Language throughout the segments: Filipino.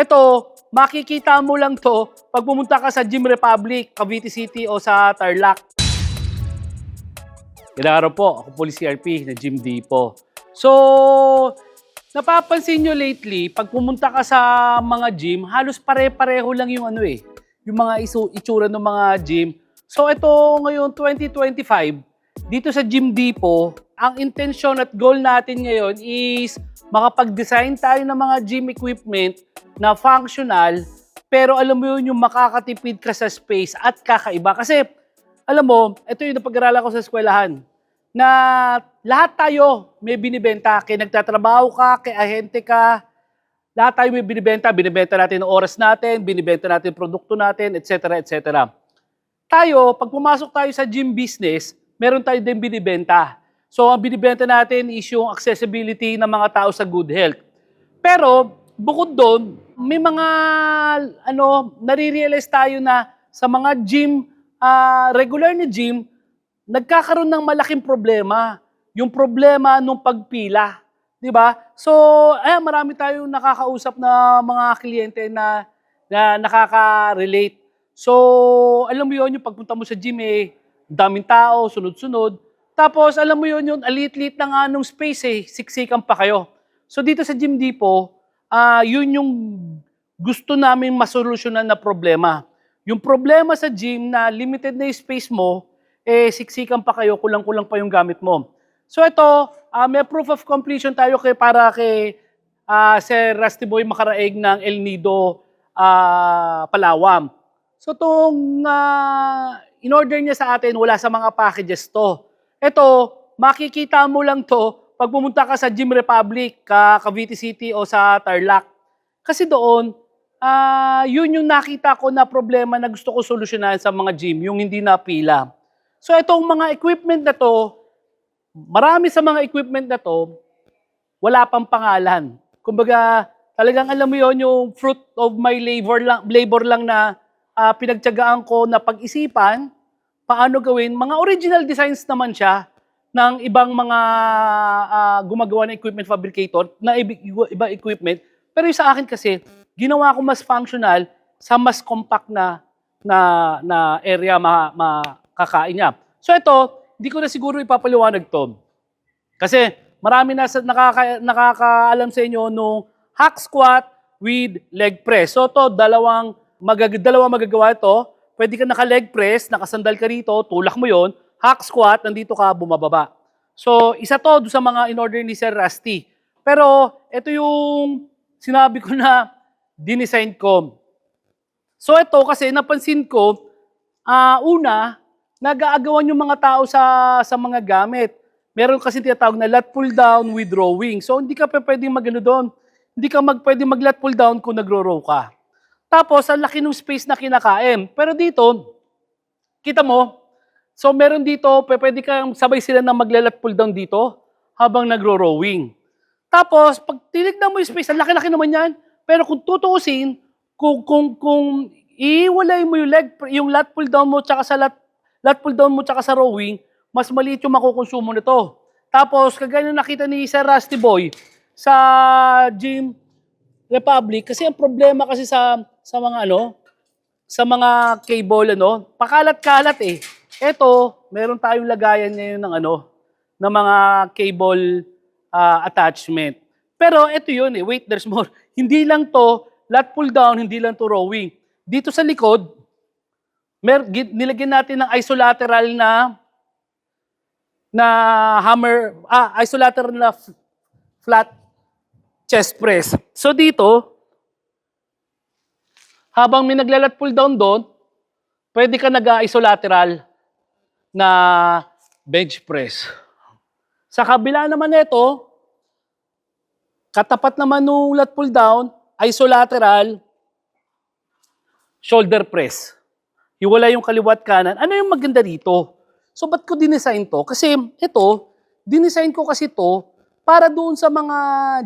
Ito, makikita mo lang to pag pumunta ka sa Gym Republic, Cavite City o sa Tarlac. Ilang po, ako po si CRP na Gym Depot. So, napapansin nyo lately, pag pumunta ka sa mga gym, halos pare-pareho lang yung ano eh, yung mga isu- itsura ng mga gym. So, ito ngayon, 2025, dito sa Gym Depot, ang intention at goal natin ngayon is makapag-design tayo ng mga gym equipment na functional, pero alam mo yun, yung makakatipid ka sa space at kakaiba. Kasi, alam mo, ito yung napag-aralan ko sa eskwelahan, na lahat tayo may binibenta. Kaya nagtatrabaho ka, kay ahente ka, lahat tayo may binibenta. Binibenta natin ang oras natin, binibenta natin produkto natin, etc. etc. Tayo, pag pumasok tayo sa gym business, meron tayo din binibenta. So, ang binibenta natin is yung accessibility ng mga tao sa good health. Pero, bukod doon, may mga, ano, nare-realize tayo na sa mga gym, ah, regular na gym, nagkakaroon ng malaking problema. Yung problema nung pagpila. Di ba? So, eh, marami tayong nakakausap na mga kliyente na, na nakaka-relate. So, alam mo yun, yung pagpunta mo sa gym eh, daming tao, sunod-sunod. Tapos, alam mo yun, yung alit-lit na nga nung space eh, siksikan pa kayo. So, dito sa Gym Depot, ah yun yung gusto namin masolusyonan na problema. Yung problema sa gym na limited na space mo, eh, siksikan pa kayo, kulang-kulang pa yung gamit mo. So ito, ah, may proof of completion tayo kay, para kay ah, Sir Rusty Boy Makaraig ng El Nido, ah, Palawam. So itong ah, in-order niya sa atin, wala sa mga packages to. Ito, makikita mo lang to pag pumunta ka sa Gym Republic, ka Cavite City o sa Tarlac. Kasi doon, ah yun yung nakita ko na problema na gusto ko solusyonan sa mga gym, yung hindi napila. So itong mga equipment na to, marami sa mga equipment na to, wala pang pangalan. Kumbaga, talagang alam mo yon yung fruit of my labor lang, labor lang na ah, pinagtyagaan ko na pag-isipan, paano gawin. Mga original designs naman siya ng ibang mga ah, gumagawa ng equipment fabricator, na iba equipment. Pero yung sa akin kasi, ginawa ko mas functional sa mas compact na na na area ma, makakain niya. So ito, hindi ko na siguro ipapaliwanag to. Kasi marami na sa, nakaka, nakakaalam sa inyo nung hack squat with leg press. So to, dalawang, magag, dalawang magagawa ito. Pwede ka naka-leg press, nakasandal ka rito, tulak mo yon Hack squat, nandito ka bumababa. So, isa to sa mga in-order ni Sir Rusty. Pero, ito yung sinabi ko na dinesign ko. So, ito kasi napansin ko, ah una, nag-aagawan yung mga tao sa, sa mga gamit. Meron kasi tinatawag na lat pull down with rowing. So, hindi ka pa pwedeng magano doon. Hindi ka mag, pwedeng mag lat pull down kung nagro-row ka. Tapos, ang laki ng space na kinakain. Pero dito, kita mo, so meron dito, pwede kang sabay sila na maglalat pull down dito habang nagro-rowing. Tapos, pag tinignan mo yung space, ang laki-laki naman yan. Pero kung tutuusin, kung, kung, kung iwalay mo yung leg, yung lat pull down mo tsaka sa lat, lat pull down mo tsaka sa rowing, mas maliit yung makukonsumo nito. Tapos, kagaya na nakita ni Sir Rusty Boy sa Gym Republic, kasi ang problema kasi sa sa mga ano, sa mga cable ano, pakalat-kalat eh. Ito, meron tayong lagayan ngayon ng ano, ng mga cable ah, attachment. Pero ito yun eh, wait, there's more. Hindi lang to lat pull down, hindi lang to rowing. Dito sa likod, mer nilagyan natin ng isolateral na na hammer, ah, isolateral na flat chest press. So dito, habang may naglalat pull down doon, pwede ka nag-isolateral na bench press. Sa kabila naman nito, katapat naman nung lat pull down, isolateral shoulder press. Hiwala yung kaliwat kanan. Ano yung maganda dito? So, ba't ko dinesign to? Kasi ito, dinesign ko kasi to para doon sa mga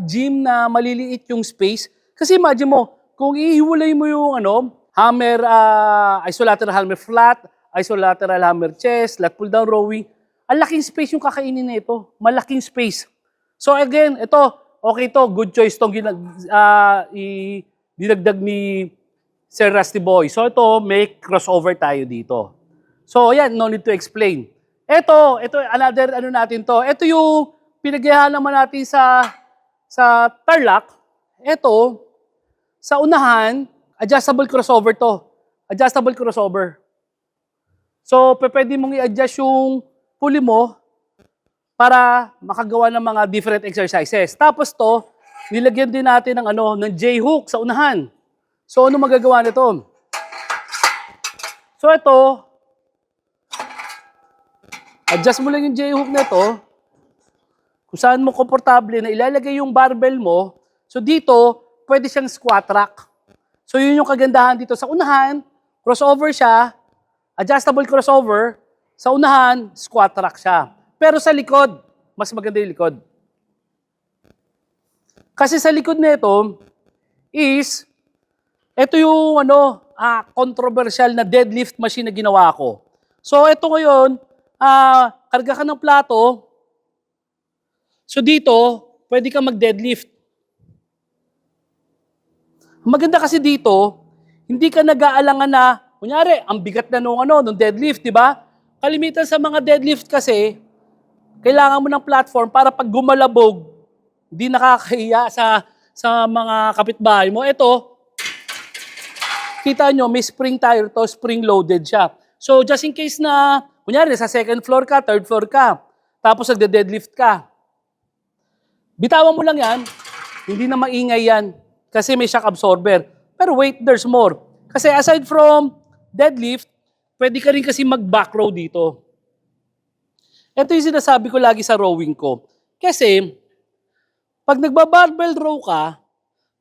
gym na maliliit yung space. Kasi imagine mo, kung ihiwalay mo yung ano, hammer, ah, isolateral hammer flat, isolateral hammer chest, lat pull down rowing, ang laking space yung kakainin na ito. Malaking space. So again, ito, okay to, good choice tong ginag, ah, i, dinagdag ni Sir Rusty Boy. So ito, may crossover tayo dito. So ayan, no need to explain. Ito, ito another ano natin to. Ito yung pinagyahan naman natin sa sa Tarlac. Ito, sa unahan, adjustable crossover to. Adjustable crossover. So, pwede mong i-adjust yung pulley mo para makagawa ng mga different exercises. Tapos to, nilagyan din natin ng ano, ng J-hook sa unahan. So, ano magagawa nito? So, ito, adjust mo lang yung J-hook nito. Kung saan mo komportable na ilalagay yung barbell mo. So, dito, pwede siyang squat rack. So, yun yung kagandahan dito sa unahan. Crossover siya, adjustable crossover. Sa unahan, squat rack siya. Pero sa likod, mas maganda yung likod. Kasi sa likod nito is, ito yung ano, ah, controversial na deadlift machine na ginawa ko. So ito ngayon, ah, karga ka ng plato. So dito, pwede ka mag-deadlift. Maganda kasi dito, hindi ka nag-aalangan na, kunyari, ang bigat na nung, ano, nung deadlift, di ba? Kalimitan sa mga deadlift kasi, kailangan mo ng platform para pag gumalabog, hindi nakakahiya sa sa mga kapitbahay mo. Ito, kita nyo, may spring tire to, spring loaded siya. So just in case na, kunyari, sa second floor ka, third floor ka, tapos nagde-deadlift ka, bitawan mo lang yan, hindi na maingay yan, kasi may shock absorber. Pero wait, there's more. Kasi aside from deadlift, pwede ka rin kasi mag-back row dito. Ito yung sinasabi ko lagi sa rowing ko. Kasi, pag nagba-barbell row ka,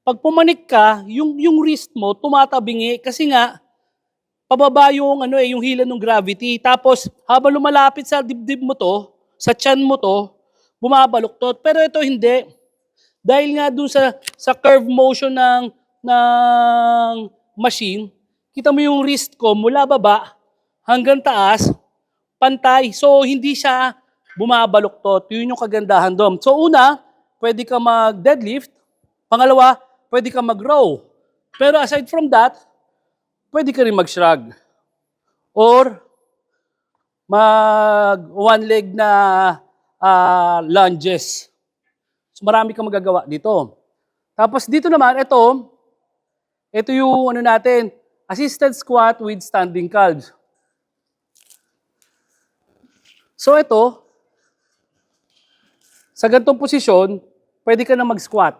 pag pumanik ka, yung, yung wrist mo tumatabingi kasi nga, pababa yung, ano eh, yung hila ng gravity. Tapos, habang lumalapit sa dibdib mo to, sa tiyan mo to, bumabaluktot. Pero ito hindi. Dahil nga dun sa, sa curve motion ng, ng machine, kita mo yung wrist ko mula baba hanggang taas, pantay. So, hindi siya bumabaluktot. Yun yung kagandahan doon. So, una, pwede ka mag-deadlift. Pangalawa, pwede ka mag-row. Pero aside from that, pwede ka rin mag-shrug. Or, mag one leg na ah, lunges. Marami kang magagawa dito. Tapos dito naman, ito, ito yung ano natin, assisted squat with standing calves. So ito, sa ganitong posisyon, pwede ka na mag-squat.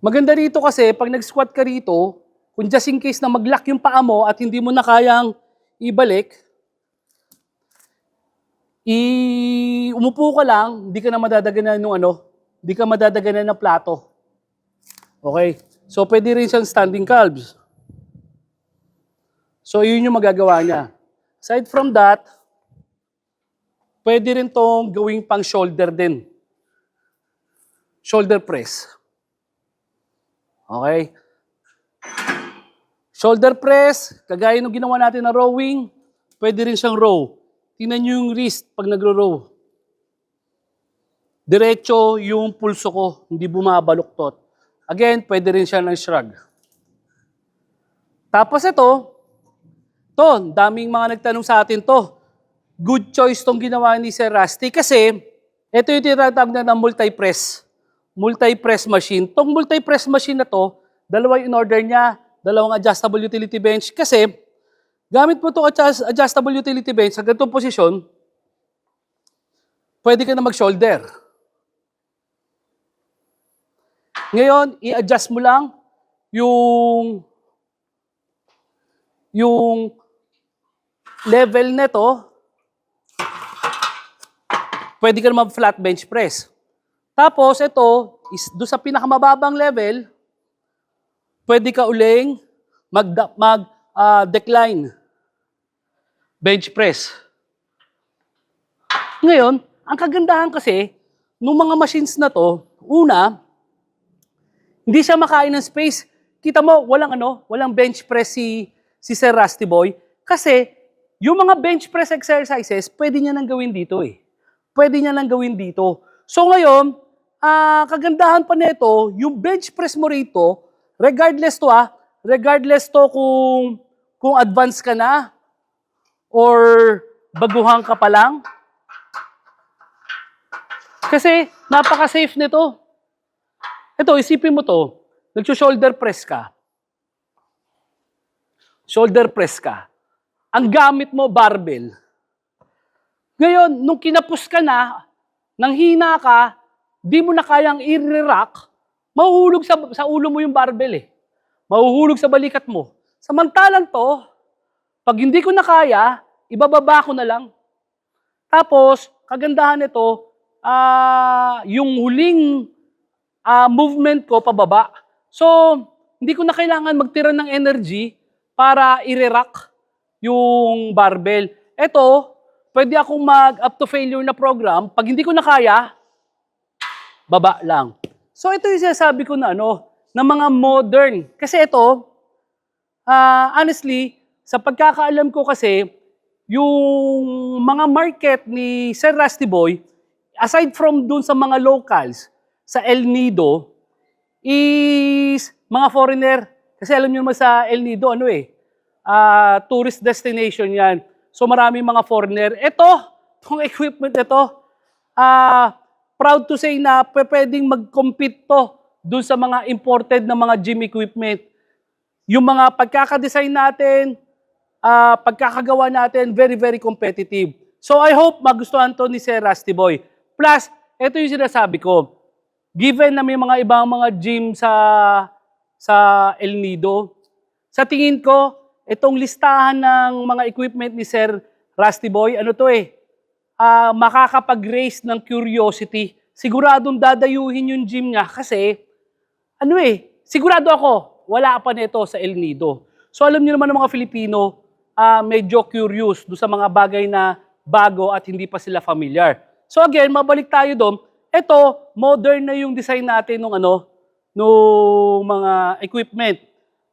Maganda rito kasi, pag nag-squat ka rito, kung just in case na mag-lock yung paa mo at hindi mo na kayang ibalik, i umupo ka lang, hindi ka na madadaganan ng ano, hindi ka madadaganan ng plato. Okay? So, pwede rin siyang standing calves. So, yun yung magagawa niya. Aside from that, pwede rin tong gawing pang shoulder din. Shoulder press. Okay? Shoulder press, kagaya nung ginawa natin na rowing, pwede rin siyang row. Tingnan nyo yung wrist pag nagro-row. Diretso yung pulso ko, hindi bumabaluktot. Again, pwede rin siya ng shrug. Tapos ito, to, daming mga nagtanong sa atin to. Good choice tong ginawa ni Sir Rusty kasi ito yung tinatawag na ng multi-press. Multi-press machine. Tong multi-press machine na to, dalawa yung in order niya, dalawang adjustable utility bench kasi gamit mo itong adjust- adjustable utility bench sa ganitong posisyon, pwede ka na mag-shoulder. Ngayon, i-adjust mo lang yung yung level nito, pwede ka naman flat bench press. Tapos, ito, is do sa pinakamababang level, pwede ka uling mag, mag ah, decline bench press. Ngayon, ang kagandahan kasi, nung mga machines na to, una, hindi siya makain ng space. Kita mo, walang ano, walang bench press si, si Sir Rusty Boy. Kasi, yung mga bench press exercises, pwede niya nang gawin dito eh. Pwede niya nang gawin dito. So ngayon, ah, kagandahan pa nito, yung bench press mo rito, regardless to ah, regardless to kung kung advance ka na or baguhan ka pa lang. Kasi napaka-safe nito. Ito, isipin mo to, nagso-shoulder press ka. Shoulder press ka. Ang gamit mo, barbell. Ngayon, nung kinapos ka na, nang hina ka, di mo na kayang i-rack, mahuhulog sa, sa ulo mo yung barbell eh. Mahuhulog sa balikat mo. Samantalang to, pag hindi ko na kaya, ibababa ko na lang. Tapos, kagandahan nito, ah yung huling ah, movement ko pababa. So, hindi ko na kailangan magtira ng energy para i-rack yung barbell. Ito, pwede akong mag up to failure na program. Pag hindi ko na kaya, baba lang. So, ito yung sinasabi ko na ano, na mga modern. Kasi ito, ah, honestly, sa pagkakaalam ko kasi, yung mga market ni Sir Rusty Boy, aside from dun sa mga locals, sa El Nido, is mga foreigner. Kasi alam niyo naman sa El Nido, ano eh, ah, tourist destination yan. So marami mga foreigner. Ito, itong equipment ito, ah, proud to say na pwedeng mag-compete to dun sa mga imported na mga gym equipment. Yung mga pagkakadesign natin, ah, pagkakagawa natin, very, very competitive. So I hope magustuhan to ni Sir Rusty Boy. Plus, ito yung sinasabi ko. Given na may mga ibang mga gym sa sa El Nido, sa tingin ko, itong listahan ng mga equipment ni Sir Rusty Boy, ano to eh, ah, makakapag-raise ng curiosity. Siguradong dadayuhin yung gym niya kasi, ano eh, sigurado ako, wala pa nito sa El Nido. So alam niyo naman ng mga Filipino, ah, medyo curious do sa mga bagay na bago at hindi pa sila familiar. So again, mabalik tayo doon. Ito, modern na yung design natin ng ano, nung mga equipment.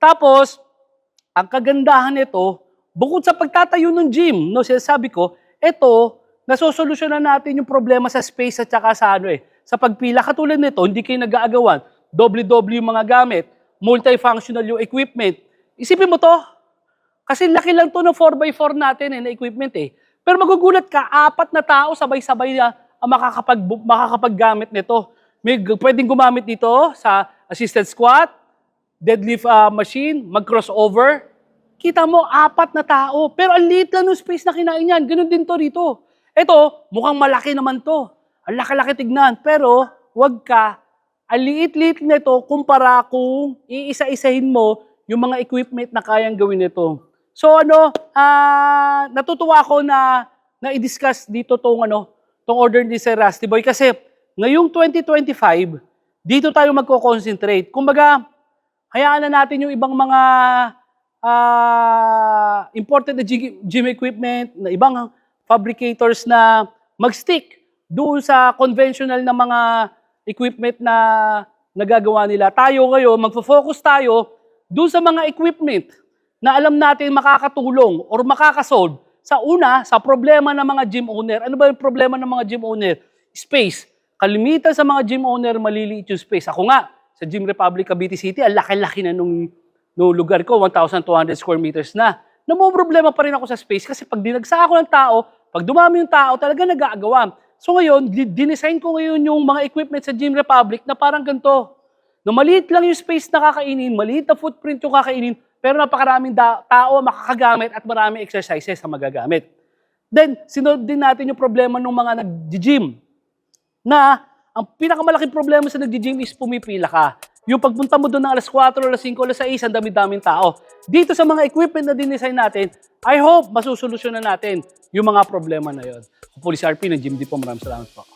Tapos, ang kagandahan nito, bukod sa pagtatayo ng gym, no, sinasabi ko, ito, nasosolusyonan natin yung problema sa space at saka sa ano eh, sa pagpila. Katulad nito, hindi kayo nag-aagawan. Doble-doble yung mga gamit, multifunctional yung equipment. Isipin mo to, kasi laki lang to ng 4x4 natin eh, na equipment eh. Pero magugulat ka, apat na tao sabay-sabay na ang makakapag, makakapaggamit nito. May pwedeng gumamit dito sa assisted squat, deadlift ah, machine, mag-crossover. Kita mo, apat na tao. Pero ang liit lang ng space na kinain yan. Ganun din to rito. Ito, mukhang malaki naman to. Ang laki-laki tignan. Pero, wag ka. Ang liit-liit nito kumpara kung iisa-isahin mo yung mga equipment na kayang gawin nito. So ano, ah natutuwa ako na na i-discuss dito tong ano, tong order ni Sir Rusty Boy kasi ngayong 2025 dito tayo magko-concentrate. Kumbaga, hayaan na natin yung ibang mga ah imported na gym equipment, na ibang fabricators na mag-stick doon sa conventional na mga equipment na nagagawa nila. Tayo ngayon, magfo-focus tayo doon sa mga equipment na alam natin makakatulong or makakasolve sa una, sa problema ng mga gym owner. Ano ba yung problema ng mga gym owner? Space. Kalimitan sa mga gym owner, maliliit yung space. Ako nga, sa Gym Republic Cavite City, ang laki-laki na nung, nung lugar ko, 1,200 square meters na. Namo problema pa rin ako sa space kasi pag dinagsa ako ng tao, pag dumami yung tao, talaga nag-aagawan. So ngayon, di- dinesign ko ngayon yung mga equipment sa Gym Republic na parang ganito. Na maliit lang yung space na kakainin, maliit na footprint yung kakainin, pero napakaraming tao makakagamit at maraming exercises ang magagamit. Then, sinunod din natin yung problema ng mga nag-gym na ang pinakamalaking problema sa nag-gym is pumipila ka. Yung pagpunta mo doon ng alas 4, alas 5, alas 6, ang dami-daming tao. Dito sa mga equipment na dinesign natin, I hope masusolusyonan natin yung mga problema na yon. Ako po si RP ng Gym Depot. Maraming salamat po.